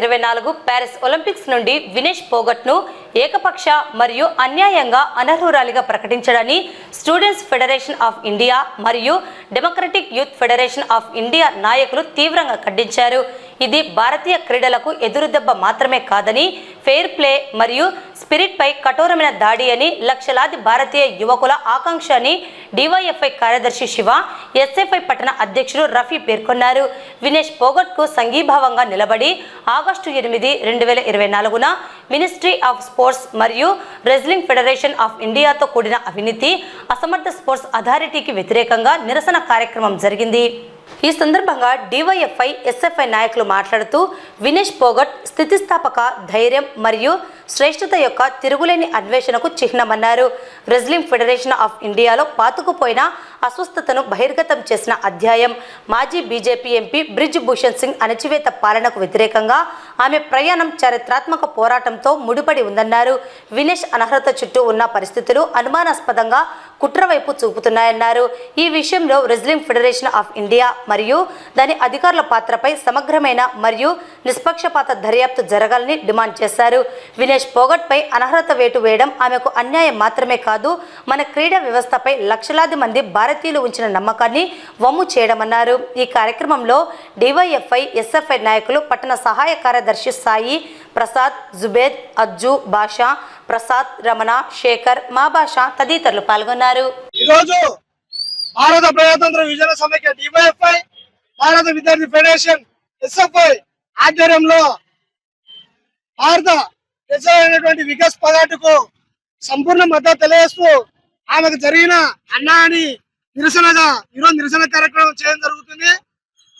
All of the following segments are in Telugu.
ఇరవై నాలుగు ప్యారిస్ ఒలింపిక్స్ నుండి వినేష్ పోగట్ను ఏకపక్ష మరియు అన్యాయంగా అనర్హురాలిగా ప్రకటించడాన్ని స్టూడెంట్స్ ఫెడరేషన్ ఆఫ్ ఇండియా మరియు Democratic Youth Federation of India నాయకులు తీవ్రంగా ఖండించారు. ఇది భారతీయ క్రీడలకు ఎదురుదెబ్బ మాత్రమే కాదని ఫెయిర్ ప్లే మరియు స్పిరిట్పై కఠోరమైన దాడి అని లక్షలాది భారతీయ యువకుల ఆకాంక్ష అని డివైఎఫ్ఐ కార్యదర్శి శివ ఎస్ఎఫ్ఐ పట్టణ అధ్యక్షుడు రఫీ పేర్కొన్నారు. వినేష్ పోగట్కు సంఘీభావంగా నిలబడి ఆగస్టు ఎనిమిది రెండు వేల ఇరవై నాలుగున మినిస్ట్రీ ఆఫ్ స్పోర్ట్స్ మరియు రెజ్లింగ్ ఫెడరేషన్ ఆఫ్ ఇండియాతో కూడిన అవినీతి అసమర్థ స్పోర్ట్స్ అథారిటీకి వ్యతిరేకంగా నిరసన కార్యక్రమం జరిగింది. ఈ సందర్భంగా డివైఎఫ్ఐ ఎస్ఎఫ్ఐ నాయకులు మాట్లాడుతూ వినేష్ పోగట్ స్థితిస్థాపక ధైర్యం మరియు శ్రేష్ఠత యొక్క తిరుగులేని అన్వేషణకు చిహ్నమన్నారు. రెజ్లింగ్ ఫెడరేషన్ ఆఫ్ ఇండియాలో పాతుకుపోయిన అస్వస్థతను బహిర్గతం చేసిన అధ్యాయం. మాజీ బీజేపీ ఎంపీ బ్రిజ్ భూషణ్ సింగ్ అణచివేత పాలనకు వ్యతిరేకంగా ఆమె ప్రయాణం చారిత్రాత్మక పోరాటంతో ముడిపడి ఉందన్నారు. వినేష్ అనర్హత చుట్టూ ఉన్న పరిస్థితులు అనుమానాస్పదంగా కుట్ర వైపు చూపుతున్నాయన్నారు. ఈ విషయంలో రెజ్లింగ్ ఫెడరేషన్ ఆఫ్ ఇండియా మరియు దాని అధికారుల పాత్రపై సమగ్రమైన మరియు నిష్పక్షపాత దర్యాప్తు జరగాలని డిమాండ్ చేశారు. వినేష్ పోగట్పై అనర్హత వేటు వేయడం ఆమెకు అన్యాయం మాత్రమే కాదు మన క్రీడా వ్యవస్థపై లక్షలాది మంది భారతీయులు ఉంచిన నమ్మకాన్ని వమ్ము చేయడమన్నారు. ఈ కార్యక్రమంలో డివైఎఫ్ఐ ఎస్ఎఫ్ఐ నాయకులు పట్టణ సహాయ కార్యదర్శి సాయి ప్రసాద్ జుబేద్ అజ్జు బాషా ప్రసాద్ రమణ శేఖర్ మా భాష తదితరులు పాల్గొన్నారు. ఈరోజు భారత ప్రజాతంత్ర విజయ సమైక్య డివైఎఫ్ఐ భారత విద్యార్థి ఫెడరేషన్ ఎస్ఎఫ్ఐ ఆధ్వర్యంలో భారత ప్రజలైనటువంటి వికాస్ పగాటుకు సంపూర్ణ మద్దతు తెలియజేస్తూ ఆమెకు జరిగిన అన్నాని నిరసనగా ఈరోజు నిరసన కార్యక్రమం చేయడం జరుగుతుంది.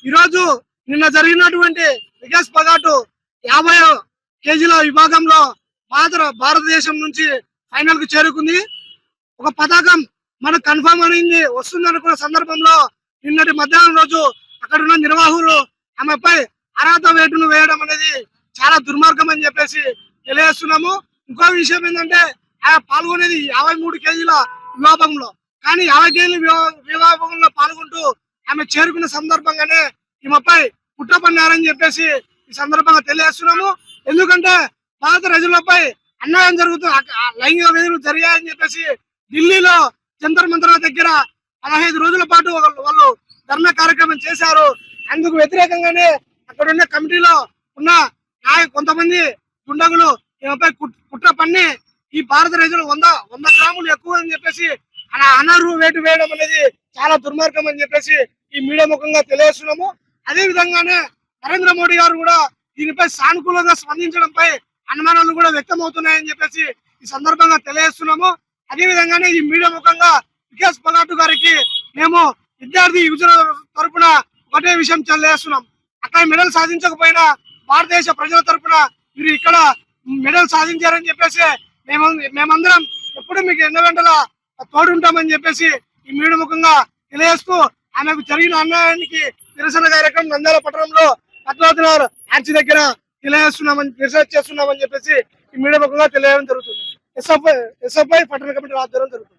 ఈరోజు నిన్న జరిగినటువంటి వికాస్ పగాటు యాభై కేజీల విభాగంలో మాత్రం భారతదేశం నుంచి ఫైనల్కు చేరుకుంది. ఒక పథకం మనకు కన్ఫర్మ్ అయింది వస్తుంది అనుకున్న సందర్భంలో నిన్నటి మధ్యాహ్నం రోజు అక్కడ ఉన్న నిర్వాహకులు ఆమెపై అర్హత వేటును వేయడం అనేది చాలా దుర్మార్గం అని చెప్పేసి తెలియజేస్తున్నాము. ఇంకో విషయం ఏంటంటే ఆమె పాల్గొనేది యాభై మూడు కేజీల వివాహంలో. కానీ యాభై కేజీల వివాహంలో పాల్గొంటూ ఆమె చేరుకున్న సందర్భంగానే ఈమెపై కుట్రపన్నారని చెప్పేసి ఈ సందర్భంగా తెలియజేస్తున్నాము. ఎందుకంటే భారత ప్రజలపై అన్యాయం జరుగుతుంది అక- లైంగిక వేధులు జరిగాయని చెప్పేసి ఢిల్లీలో జంతర్ మంత్ర దగ్గర పదహైదు రోజుల పాటు వాళ్ళు- వాళ్ళు ధర్నా కార్యక్రమం చేశారు. అందుకు వ్యతిరేకంగానే అక్కడ ఉన్న కమిటీలో ఉన్న నాయ కొంతమంది దుండగులు ఈమెపై కుట్- కుట్ర పన్ని ఈ భారత రైతులు వంద వంద గ్రాములు ఎక్కువ అని చెప్పేసి అలా అనర్హు వేటు వేయడం అనేది చాలా దుర్మార్గం అని చెప్పేసి ఈ మీడియా ముఖంగా తెలియజేస్తున్నాము. అదే విధంగానే నరేంద్ర మోడీ గారు కూడా దీనిపై సానుకూలంగా స్పందించడంపై అనుమానాలు కూడా వ్యక్తం అవుతున్నాయని చెప్పేసి ఈ సందర్భంగా తెలియజేస్తున్నాము. అదే విధంగానే ఈ మీడియా ముఖంగా వికాస్ పలాటు గారికి మేము విద్యార్థి యువజన తరఫున ఒకటే విషయం తెలియజేస్తున్నాం. అక్కడ మెడల్ సాధించకపోయినా భారతదేశ ప్రజల తరఫున మీరు ఇక్కడ మెడల్ సాధించారని చెప్పేసి మేము మేమందరం ఎప్పుడు మీకు ఎన్న వెంటల తోడుంటామని చెప్పేసి ఈ మీడియా ముఖంగా తెలియజేస్తూ ఆమెకు జరిగిన అన్యాయానికి నిరసన కార్యక్రమం నంద్యాల పట్టణంలో పద్మావతినగర్ ఆర్చి దగ్గర తెలియజేస్తున్నామని నిరసన చేస్తున్నామని చెప్పేసి ఈ మీడియా ముఖంగా తెలియడం జరుగుతుంది. ఎస్ఎఫ్ఐ ఎస్ఎఫ్ఐ పట్టణ కమిటీ ఆధ్వర్యం జరుగుతుంది.